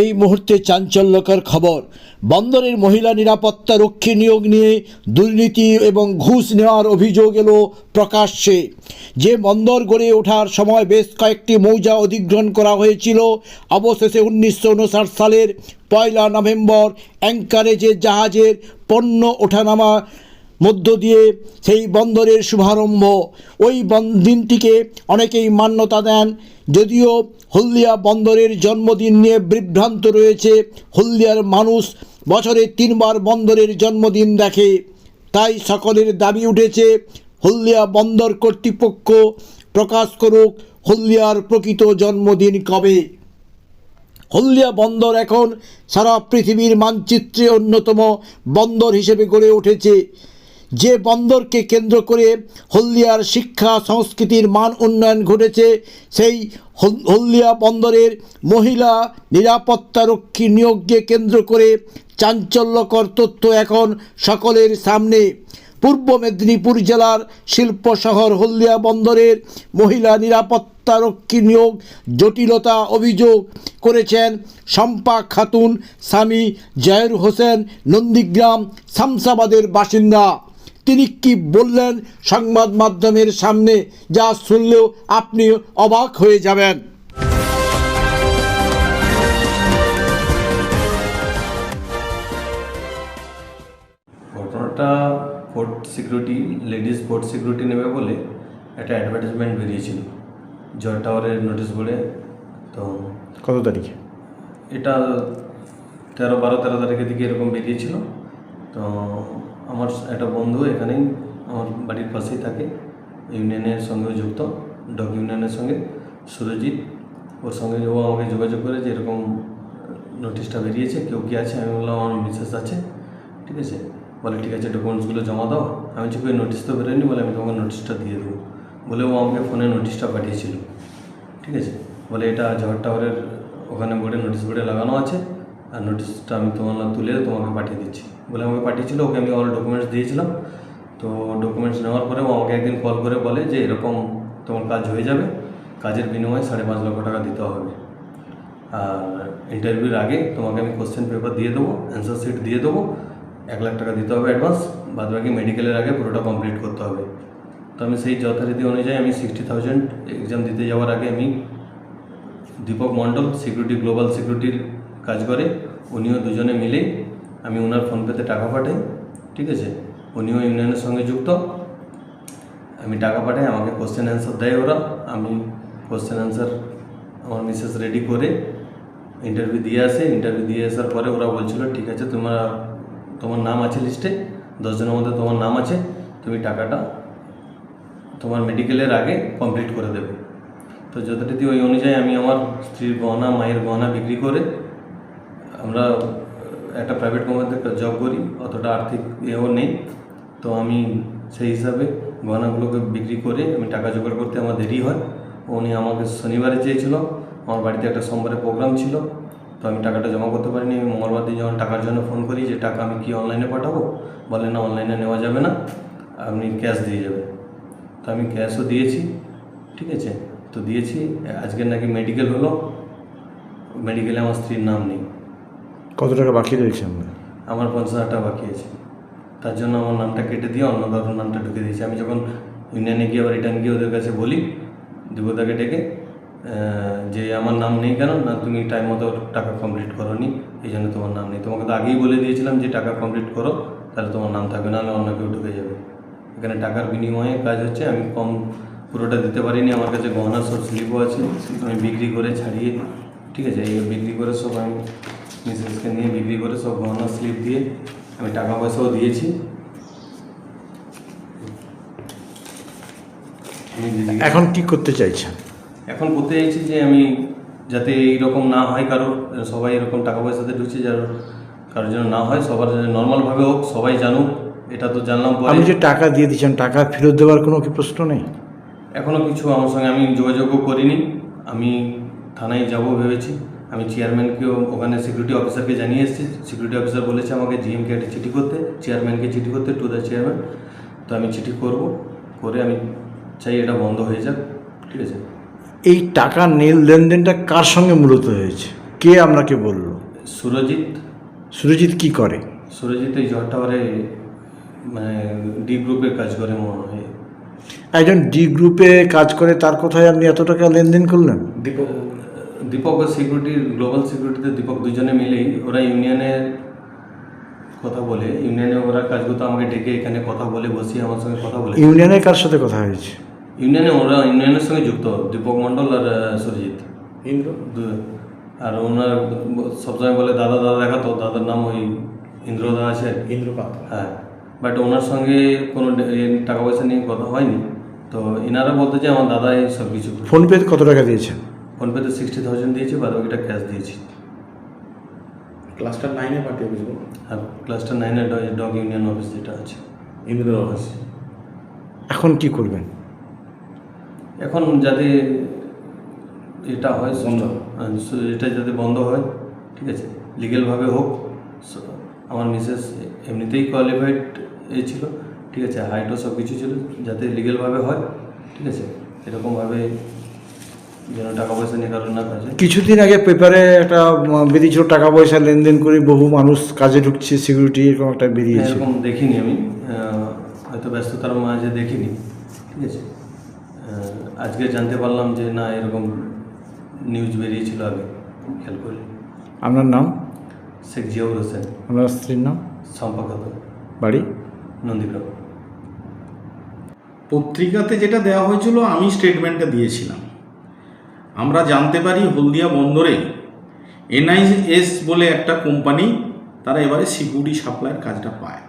এই মুহূর্তে চাঞ্চল্যকর খবর। বন্দরের মহিলা নিরাপত্তা রক্ষী নিয়োগ নিয়ে দুর্নীতি এবং ঘুষ নেওয়ার অভিযোগ এলো প্রকাশ্যে। যে বন্দর গড়ে ওঠার সময় বেশ কয়েকটি মৌজা অধিগ্রহণ করা হয়েছিল। অবশেষে উনিশশো উনষাট সালের পয়লা নভেম্বর অ্যাঙ্কারেজের জাহাজের পণ্য ওঠানামা মধ্য দিয়ে সেই বন্দরের শুভারম্ভ। ওই দিনটিকে অনেকেই মান্যতা দেন। যদিও হলদিয়া বন্দরের জন্মদিন নিয়ে বিভ্রান্ত রয়েছে, হলদিয়ার মানুষ বছরে তিনবার বন্দরের জন্মদিন দেখে। তাই সকলের দাবি উঠেছে, হলদিয়া বন্দর কর্তৃপক্ষ প্রকাশ করুক হলদিয়ার প্রকৃত জন্মদিন কবে। হলদিয়া বন্দর এখন সারা পৃথিবীর মানচিত্রে অন্যতম বন্দর হিসেবে গড়ে উঠেছে। যে বন্দরকে কেন্দ্র করে হলদিয়ার শিক্ষা, সংস্কৃতির মান উন্নয়ন ঘটেছে, সেই হলদিয়া বন্দরের মহিলা নিরাপত্তারক্ষী নিয়োগকে কেন্দ্র করে চাঞ্চল্যকর তথ্য এখন সকলের সামনে। পূর্ব মেদিনীপুর জেলার শিল্প শহর হলদিয়া বন্দরের মহিলা নিরাপত্তারক্ষী নিয়োগ জটিলতা অভিযোগ করেছেন শম্পা খাতুন, স্বামী জয়ের হোসেন, নন্দীগ্রাম, শামসাবাদের বাসিন্দা। তিনি কি বললেন? সংবাদ মাধ্যমের সামনে যা শুনলেও আপনি অবাক হয়ে যাবেন। ঘটনাটা fort security ladies port security নেবে বলে একটা অ্যাডভার্টাইজমেন্ট বেরিয়েছিল। জয় টাওয়ারের নোটিশ বোর্ডে তো কত তারিখে? এটা তেরো বারো তেরো তারিখের দিকে এরকম বেরিয়েছিল। তো আমার একটা বন্ধু এখানেই, আমার বাড়ির পাশেই থাকে, ইউনিয়নের সঙ্গেও যুক্ত, ডগ ইউনিয়নের সঙ্গে, সুরজিৎ। ওর সঙ্গে ও আমাকে যোগাযোগ করে যে এরকম নোটিশটা বেরিয়েছে, কেউ কি আছে? আমি বললাম, আমার মিসেস আছে। ঠিক আছে? বলে, ঠিক আছে ডকুমেন্টসগুলো জমা দাও। আমি বলছি নোটিশ তো বেরোয়নি? বলে, আমি তোমাকে নোটিশটা দিয়ে দেবো। বলে, ও আমাকে ফোনে নোটিশটা পাঠিয়েছিল। ঠিক আছে? বলে, এটা ঝড় টাওয়ারের, ওখানে বোর্ডে নোটিশ বোর্ডে লাগানো আছে। আর নোটিশটা আমি তোমার তুলে তোমাকে পাঠিয়ে দিচ্ছি। বলে আমাকে পাঠিয়েছিল, ওকে আমি অল ডকুমেন্টস দিয়েছিলাম। তো ডকুমেন্টস নেওয়ার পরে ও আমাকে একদিন কল করে বলে যে, এরকম তোমার কাজ হয়ে যাবে, কাজের বিনিময়ে সাড়ে পাঁচ লক্ষ টাকা দিতে হবে। আর ইন্টারভিউর আগে তোমাকে আমি কোশ্চেন পেপার দিয়ে দেবো অ্যান্সার শিট দিয়ে দেবো, এক লাখ টাকা দিতে হবে অ্যাডভান্স বাদ বাকি মেডিকেলের আগে পুরোটা কমপ্লিট করতে হবে। তো আমি সেই যথারীতি অনুযায়ী আমি সিক্সটি থাউজেন্ড এক্সাম দিতে যাওয়ার আগে আমি দীপক মণ্ডল সিকিউরিটি গ্লোবাল সিকিউরিটির কাজ করে, উনিও দুজনে মিলে আমি ওনার ফোনপেতে টাকা পাঠাই, ঠিক আছে? উনিও ইউনিয়নের সঙ্গে যুক্ত। আমি টাকা পাঠাই, আমাকে কোশ্চেন অ্যান্সার দেয় ওরা। আমি কোশ্চেন অ্যান্সার আমার মিসেস রেডি করে ইন্টারভিউ দিয়ে আসে। ইন্টারভিউ দিয়ে আসার পরে ওরা বলছিল, ঠিক আছে, তোমার তোমার নাম আছে লিস্টে দশজনের মধ্যে তোমার নাম আছে? তুমি টাকাটা তোমার মেডিকেলের আগে কমপ্লিট করে দেবে। তো যথারীতি ওই অনুযায়ী আমি আমার স্ত্রীর গহনা, মায়ের গহনা বিক্রি করে আমরা একটা প্রাইভেট কোম্পানিতে জব করি, অতটা আর্থিক এও নেই। তো আমি সেই হিসাবে গহনাগুলোকে বিক্রি করে আমি টাকা জোগাড় করতে আমার দেরি হয়। উনি আমাকে শনিবারে চেয়েছিল, আমার বাড়িতে একটা সোমবারে প্রোগ্রাম ছিল, তো আমি টাকাটা জমা করতে পারিনি। আমি মঙ্গলবার দিন যখন টাকার জন্য ফোন করি যে টাকা আমি কি অনলাইনে পাঠাবো, বলে না অনলাইনে নেওয়া যাবে না, আপনি ক্যাশ দিয়ে যাবেন। তো আমি ক্যাশও দিয়েছি, ঠিক আছে? তো দিয়েছি, আজকে নাকি মেডিকেল হলো মেডিকেলে আমার স্ত্রীর নাম নেই। কত টাকা বাকি রয়েছে আমরা? আমার পঞ্চাশ হাজার টাকা বাকি আছে। তার জন্য আমার নামটা কেটে দিয়ে অন্য কারোর নামটা ঢুকে দিয়েছি। আমি যখন ইউনিয়নে গিয়ে আবার রিটার্ন গিয়ে ওদের কাছে বলি দেবতাকে ডেকে যে আমার নাম নেই কেন? না, তুমি টাইম মতো টাকা কমপ্লিট করো নি এই জন্য তোমার নাম নেই। তোমাকে তো আগেই বলে দিয়েছিলাম যে টাকা কমপ্লিট করো, তাহলে তোমার নাম থাকবে, নাহলে অন্য কেউ ঢুকে যাবে। এখানে টাকার বিনিময়ে কাজ হচ্ছে, আমি কম পুরোটা দিতে পারিনি, আমার কাছে গহনা সব স্লিপও আছে, আমি বিক্রি করে ছাড়িয়ে, ঠিক আছে, এই বিক্রি করে সব আমি মিসেসকে নিয়ে বিক্রি করে সব গহনা স্লিপ দিয়ে আমি টাকা পয়সাও দিয়েছি। এখন কি করতে চাইছেন? এখন করতে চাইছি যে আমি যাতে এইরকম না হয় কারোর সবাই এরকম টাকা পয়সাতে ঢুকছে যার কারোর জন্য না হয় সবার নর্মালভাবে হোক সবাই জানুক এটা তো জানলাম আপনি যে টাকা দিয়ে দিচ্ছেন টাকা ফেরত দেওয়ার কোনো কি প্রশ্ন নেই? এখনও কিছু আমার সঙ্গে আমি যোগাযোগও করিনি আমি থানায় যাব ভেবেছি। আমি চেয়ারম্যানকেও ওখানে সিকিউরিটি অফিসারকে জানিয়ে এসেছি। সিকিউরিটি অফিসার বলেছে আমাকে জিএমকে একটা চিঠি করতে। চেয়ারম্যানকে চিঠি করতে টু দ্য চেয়ারম্যান তো আমি চিঠি করব করে আমি চাই এটা বন্ধ হয়ে যাক ঠিক আছে? এই টাকা নীল লেনদেনটা কার সঙ্গে মূলত হয়েছে? কে আপনাকে বলল? সুরজিৎ। সুরজিৎ কি করে? সুরজিৎ এই জট টাওয়ারে মানে ডি গ্রুপে কাজ করে মনে হয়। একজন ডি গ্রুপে কাজ করে তার কোথায় আপনি এত টাকা লেনদেন করলেন? দীপক দীপক ও সিকিউরিটি গ্লোবাল সিকিউরিটিতে দীপক দুজনে মিলেই ওরা ইউনিয়নের কথা বলে ইউনিয়নে ওরা কাজ করতো আমাকে ডেকে এখানে কথা বলে বসিয়ে আমার সঙ্গে কথা বলে। ইউনিয়নের কার সাথে কথা হয়েছে? ইউনিয়নে ওরা ইউনিয়নের সঙ্গে যুক্ত দীপক মণ্ডল আর সুরজিৎ। ইন্দ্র? আর ওনার সবসময় বলে দাদা দাদা দেখাতো দাদার নাম ওই ইন্দ্রদা আছে। ইন্দ্রপাত হ্যাঁ বাট ওনার সঙ্গে কোনো টাকা পয়সা নিয়ে কথা হয়নি। তো এনারা বলতে যে আমার দাদাই সব কিছু ফোনপে কত টাকা দিয়েছেন? ফোনপেতে সিক্সটি থাউজেন্ড দিয়েছি বাদ বাকিটা ক্যাশ দিয়েছি। ক্লাস্টার নাইনে পার্টি অফিস বলো আর ক্লাসটা নাইনের ডগ ইউনিয়ন অফিস যেটা আছে ইন্দ্র অফিস হ্যাঁ। এখন কি করবেন? এখন যাতে এটা হয় বন্ধ। হ্যাঁ, এটা যাতে বন্ধ হয় ঠিক আছে? লিগেলভাবে হোক আমার মিসেস এমনিতেই কোয়ালিফাইড এ ছিল ঠিক আছে? হাইটও সব কিছু ছিল যাতে লিগেলভাবে হয় ঠিক আছে? এরকমভাবে যেন টাকা পয়সা নিয়ে কারণ না কাজে। কিছুদিন আগে পেপারে একটা বেরিয়েছিল টাকা পয়সা লেনদেন করে বহু মানুষ কাজে ঢুকছে সিকিউরিটি এরকম একটা বেরিয়েছে এরকম দেখিনি আমি। হয়তো ব্যস্ততার মাঝে দেখিনি ঠিক আছে? আজকে জানতে পারলাম যে না এরকম নিউজ বেরিয়েছিল আগে খেয়াল করি। আপনার নাম? শেখ জিয়াউর হোসেন। আপনার স্ত্রীর নাম? সম্পা খাতুন। বাড়ি? নন্দীগ্রাম। পত্রিকাতে যেটা দেওয়া হয়েছিল আমি স্টেটমেন্টটা দিয়েছিলাম। আমরা জানতে পারি হলদিয়া বন্দরে এনআইএস বলে একটা কোম্পানি তারা এবারে সিকিউরিটি সাপ্লাইয়ের কাজটা পায়।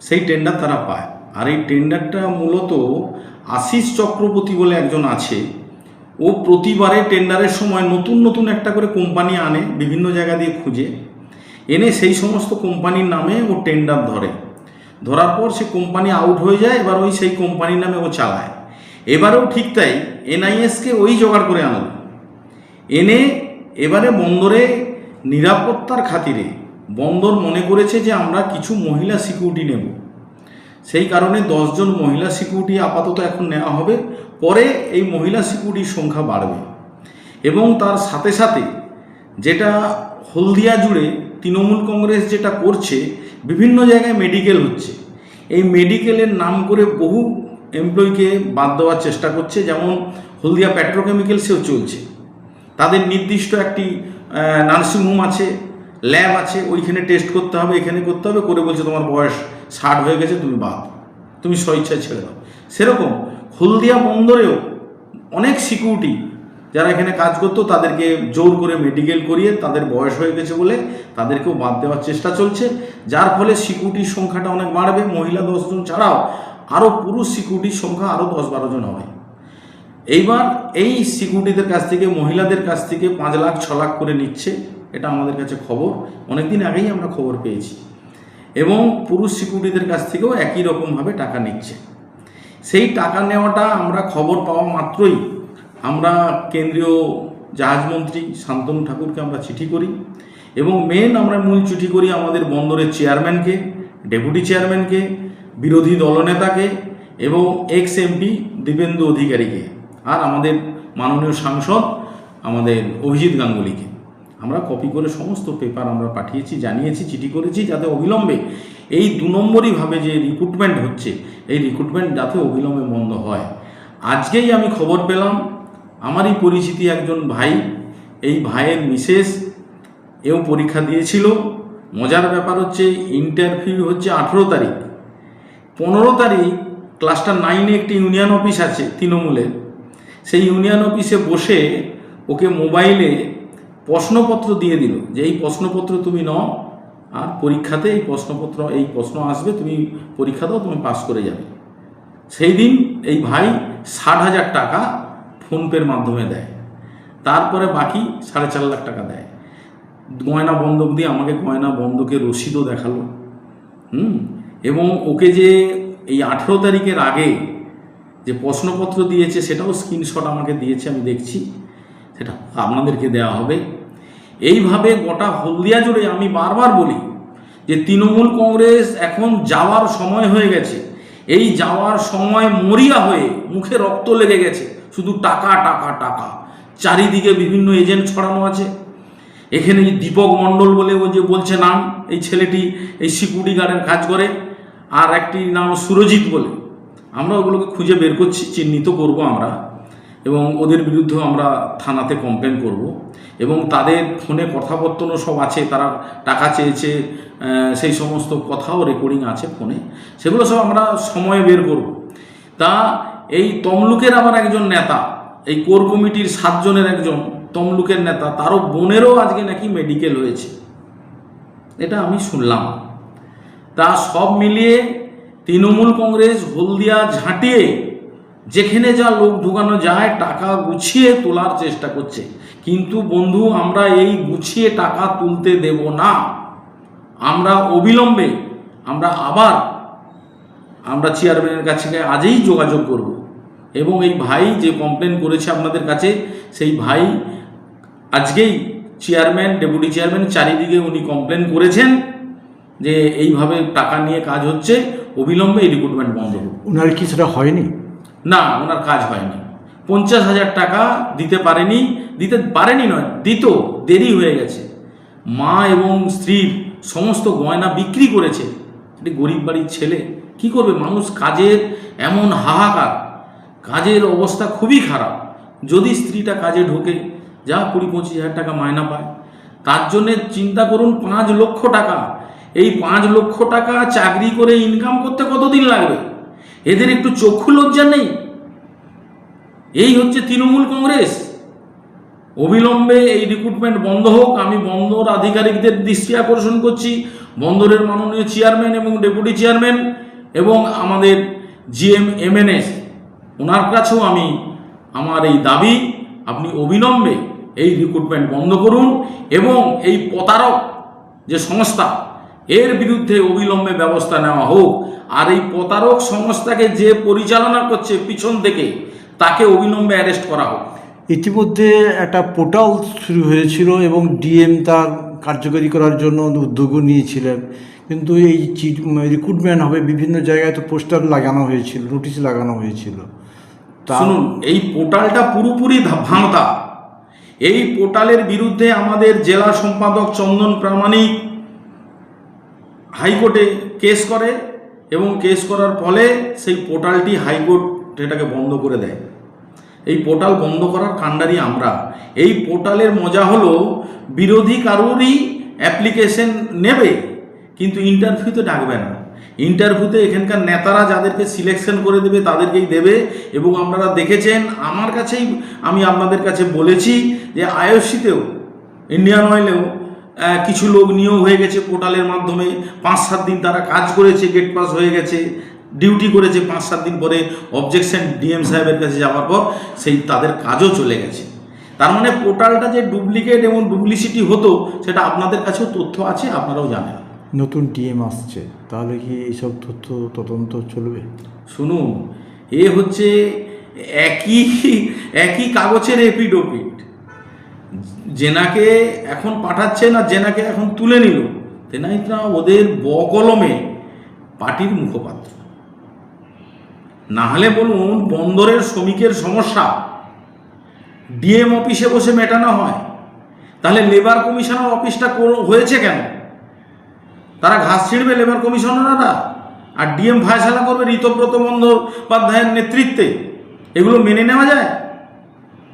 সেই টেন্ডার তারা পায়। আর এই টেন্ডারটা মূলত আশিস চক্রবর্তী বলে একজন আছে। ও প্রতিবারে টেন্ডারের সময় নতুন নতুন একটা করে কোম্পানি আনে, বিভিন্ন জায়গা দিয়ে খুঁজে। এনে সেই সমস্ত কোম্পানির নামে ও টেন্ডার ধরে। ধরার পর সে কোম্পানি আউট হয়ে যায়, এবার ওই সেই কোম্পানির নামে ও চালায়। এবারেও ঠিক তাই এনআইএসকে ওই জোগাড় করে আনলো। এনে এবারে বন্দরে নিরাপত্তার খাতিরে বন্দর মনে করেছে যে আমরা কিছু মহিলা সিকিউরিটি নেব। সেই কারণে দশজন মহিলা সিকিউরিটি আপাতত এখন নেওয়া হবে। পরে এই মহিলা সিকিউরিটির সংখ্যা বাড়বে। এবং তার সাথে সাথে যেটা হলদিয়া জুড়ে তৃণমূল কংগ্রেস যেটা করছে, বিভিন্ন জায়গায় মেডিকেল হচ্ছে। এই মেডিকেলের নাম করে বহু এমপ্লয়িকে বাদ দেওয়ার চেষ্টা করছে, যেমন হলদিয়া পেট্রোকেমিক্যালসেও চলছে। তাদের নির্দিষ্ট একটি নার্সিংহোম আছে ল্যাব আছে, ওইখানে টেস্ট করতে হবে, এখানে করতে হবে, করে বলছে তোমার বয়স ষাট হয়ে গেছে, তুমি বাদ। তুমি স্বইচ্ছায় ছেড়ে দাও। সেরকম হলদিয়া বন্দরেও অনেক সিকিউরিটি যারা এখানে কাজ করতো, তাদেরকে জোর করে মেডিকেল করিয়ে তাদের বয়স হয়ে গেছে বলে তাদেরকেও বাদ দেওয়ার চেষ্টা চলছে। যার ফলে সিকিউরিটির সংখ্যাটা অনেক বাড়বে। মহিলা দশজন ছাড়াও আরও পুরুষ সিকিউরিটির সংখ্যা আরও দশ বারো জন হবে। এইবার এই সিকিউরিটিদের কাছ থেকে, মহিলাদের কাছ থেকে পাঁচ লাখ, ছ লাখ করে নিচ্ছে, এটা আমাদের কাছে খবর। অনেকদিন আগেই আমরা খবর পেয়েছি। এবং পুরুষ সিকিউরিটিদের কাছ থেকেও একই রকমভাবে টাকা নিচ্ছে। সেই টাকা নেওয়াটা আমরা খবর পাওয়া মাত্রই আমরা কেন্দ্রীয় জাহাজমন্ত্রী শান্তনু ঠাকুরকে আমরা চিঠি করি এবং মেন আমরা মূল চিঠি করি আমাদের বন্দরের চেয়ারম্যানকে ডেপুটি চেয়ারম্যানকে বিরোধী দলনেতাকে এবং এক্স এমপি দীপেন্দু অধিকারীকে আর আমাদের মাননীয় সাংসদ আমাদের অভিজিৎ গাঙ্গুলিকে। আমরা কপি করে সমস্ত পেপার আমরা পাঠিয়েছি, জানিয়েছি, চিঠি করেছি যাতে অবিলম্বে এই দু নম্বরইভাবে যে রিক্রুটমেন্ট হচ্ছে, এই রিক্রুটমেন্ট যাতে অবিলম্বে বন্ধ হয়। আজকেই আমি খবর পেলাম, আমারই পরিচিতি একজন ভাই, এই ভাইয়ের মিসেস, এও পরীক্ষা দিয়েছিল। মজার ব্যাপার হচ্ছে ইন্টারভিউ হচ্ছে আঠেরো তারিখ। পনেরো তারিখ ক্লাস্টার নাইনে একটি ইউনিয়ন অফিস আছে তৃণমূলের। সেই ইউনিয়ন অফিসে বসে ওকে মোবাইলে প্রশ্নপত্র দিয়ে দিল যে, এই প্রশ্নপত্র তুমি নাও, আর পরীক্ষাতে এই প্রশ্নপত্র, এই প্রশ্ন আসবে, তুমি পরীক্ষা দাও, তুমি পাস করে যাবে। সেই দিন এই ভাই ষাট হাজার টাকা ফোনপের মাধ্যমে দেয়। তারপরে বাকি সাড়ে চার লাখ টাকা দেয়। গয়না বন্ধক দিয়ে আমাকে গয়না বন্ধকের রসিদও দেখাল। হুম? এবং ওকে যে এই আঠেরো তারিখের আগে যে প্রশ্নপত্র দিয়েছে সেটাও স্ক্রিনশট আমাকে দিয়েছে, আমি দেখছি। সেটা আপনাদেরকে দেওয়া হবে। এইভাবে গোটা হলদিয়া জুড়ে আমি বারবার বলি যে তৃণমূল কংগ্রেস এখন যাওয়ার সময় হয়ে গেছে। এই যাওয়ার সময় মরিয়া হয়ে মুখে রক্ত লেগে গেছে। শুধু টাকা টাকা টাকা। চারিদিকে বিভিন্ন এজেন্ট ছড়ানো আছে। এখানে দীপক মণ্ডল বলে ও যে বলছে নাম, এই ছেলেটি এই সিকিউরিটি গার্ডের কাজ করে। আর একটি নাম সুরজিৎ বলে। আমরা ওগুলোকে খুঁজে বের করছি, চিহ্নিত করব আমরা, এবং ওদের বিরুদ্ধেও আমরা থানাতে কমপ্লেন করব। এবং তাদের ফোনে কথাবর্তনও সব আছে, তারা টাকা চেয়েছে সেই সমস্ত কথাও রেকর্ডিং আছে ফোনে। সেগুলো সব আমরা সময়ে বের করব। তা এই তমলুকের আবার একজন নেতা, এই কোর কমিটির সাতজনের একজন তমলুকের নেতা, তারও বোনেরও আজকে নাকি মেডিকেল হয়েছে। এটা আমি শুনলাম। তা সব মিলিয়ে তৃণমূল কংগ্রেস হলদিয়া ঝাঁটিয়ে যেখানে যা লোক ঢুকানো যায় টাকা গুছিয়ে তোলার চেষ্টা করছে। কিন্তু বন্ধু, আমরা এই গুছিয়ে টাকা তুলতে দেব না। আমরা অবিলম্বে, আমরা আবার, আমরা চেয়ারম্যানের কাছে আজই যোগাযোগ করব। এবং এই ভাই যে কমপ্লেন করেছে আপনাদের কাছে, সেই ভাই আজকেই চেয়ারম্যান ডেপুটি চেয়ারম্যান চারিদিকে উনি কমপ্লেন করেছেন। যে এইভাবে টাকা নিয়ে কাজ হচ্ছে অবিলম্বে এই রিক্রুটমেন্ট বন্ধ হোক ওনার কি সেটা হয়নি? না ওনার কাজ হয়নি। পঞ্চাশ হাজার টাকা দিতে পারেনি দিতে পারেনি নয় দিত দেরি হয়ে গেছে। মা এবং স্ত্রীর সমস্ত গয়না বিক্রি করেছে। একটি গরিব বাড়ির ছেলে কি করবে? মানুষ কাজের এমন হাহাকার কাজের অবস্থা খুবই খারাপ। যদি স্ত্রীটা কাজে ঢোকে যা কুড়ি পঁচিশ হাজার টাকা মায়না পায় তার জন্যে চিন্তা করুন পাঁচ লক্ষ টাকা এই পাঁচ লক্ষ টাকা চাকরি করে ইনকাম করতে কতদিন লাগবে? এদের একটু চক্ষু লজ্জা নেই? এই হচ্ছে তৃণমূল কংগ্রেস। অবিলম্বে এই রিক্রুটমেন্ট বন্ধ হোক, আমি বন্দর আধিকারিকদের দৃষ্টি আকর্ষণ করছি। বন্দরের মাননীয় চেয়ারম্যান এবং ডেপুটি চেয়ারম্যান এবং আমাদের জিএম এমএনএস ওনার কাছেও আমি আমার এই দাবি, আপনি অবিলম্বে এই রিক্রুটমেন্ট বন্ধ করুন এবং এই প্রতারক যে সংস্থা এর বিরুদ্ধে অবিলম্বে ব্যবস্থা নেওয়া হোক। আর এই প্রতারক সংস্থাকে যে পরিচালনা করছে পিছন থেকে তাকে অবিলম্বে অ্যারেস্ট করা হোক। ইতিমধ্যে একটা পোর্টাল শুরু হয়েছিল এবং ডিএম তার কার্যকরী করার জন্য উদ্যোগও নিয়েছিলেন। কিন্তু এই রিক্রুটমেন্ট হবে বিভিন্ন জায়গায় তো পোস্টার লাগানো হয়েছিল নোটিশ লাগানো হয়েছিল। শুনুন এই পোর্টালটা পুরোপুরি ভাঙতা। এই পোর্টালের বিরুদ্ধে আমাদের জেলা সম্পাদক চন্দন প্রামাণিক হাইকোর্টে কেস করে এবং কেস করার ফলে সেই পোর্টালটি হাইকোর্ট এটাকে বন্ধ করে দেয়। এই পোর্টাল বন্ধ করার কাণ্ডারি আমরা। এই পোর্টালের মজা হলো, বিরোধী কারোরই অ্যাপ্লিকেশন নেবে, কিন্তু ইন্টারভিউতে ডাকবে না। ইন্টারভিউতে এখানকার নেতারা যাদেরকে সিলেকশন করে দেবে, তাদেরকেই দেবে এবং আপনারা দেখেছেন, আমার কাছেই আমি আপনাদের কাছে বলেছি যে আইওসিতেও, ইন্ডিয়ান অয়েলেও কিছু লোক নিয়োগ হয়ে গেছে পোর্টালের মাধ্যমে। পাঁচ সাত দিন তারা কাজ করেছে গেট পাস হয়ে গেছে ডিউটি করেছে পাঁচ সাত দিন পরে অবজেকশন ডিএম সাহেবের কাছে যাওয়ার পর সেই তাদের কাজও চলে গেছে। তার মানে পোর্টালটা যে ডুপ্লিকেট এবং ডুপ্লিসিটি হতো সেটা আপনাদের কাছেও তথ্য আছে আপনারাও জানেন। নতুন ডিএম আসছে তাহলে কি এইসব তথ্য তদন্ত চলবে? শুনুন এ হচ্ছে একই একই কাগজের এপিডোপিট জেনাকে এখন পাঠাচ্ছে না, জেনাকে এখন তুলে নিল। তেনাইতরা ওদের বকলমে পার্টির মুখপাত্র। না হলে বলুন, বন্দরের শ্রমিকের সমস্যা। ডিএম অফিসে বসে মেটানো হয়। তাহলে লেবার কমিশনার অফিসটা হয়েছে কেন? তারা ঘাস ছিঁড়বে লেবার কমিশনাররা? আর ডিএম ফায়সালা করবে ঋতব্রত বন্দ্যোপাধ্যায়ের নেতৃত্বে? এগুলো মেনে নেওয়া যায়?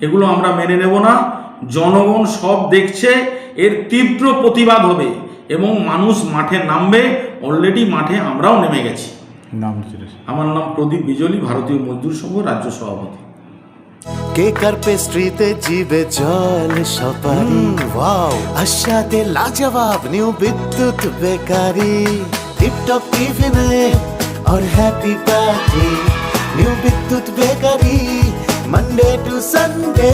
এগুলো আমরা মেনে নেব না। জনগণ সব দেখছে এর তীব্র প্রতিবাদ হবে এবং মানুষ মাঠে নামবে অলরেডি মাঠে আমরাও নেমে গেছি নাম যেটা আমার নাম প্রদীপ বিজলি ভারতীয় মজদুর সংঘ রাজ্য সভাপতি কেক আর পেস্ট্রিতে জিবে জল সপারি ওয়াও আশাতে লাজবাব নিউ বিদ্যুৎ বেকারি টিপটপ টিফিনে और happy party new Bidyut bakery Monday to Sunday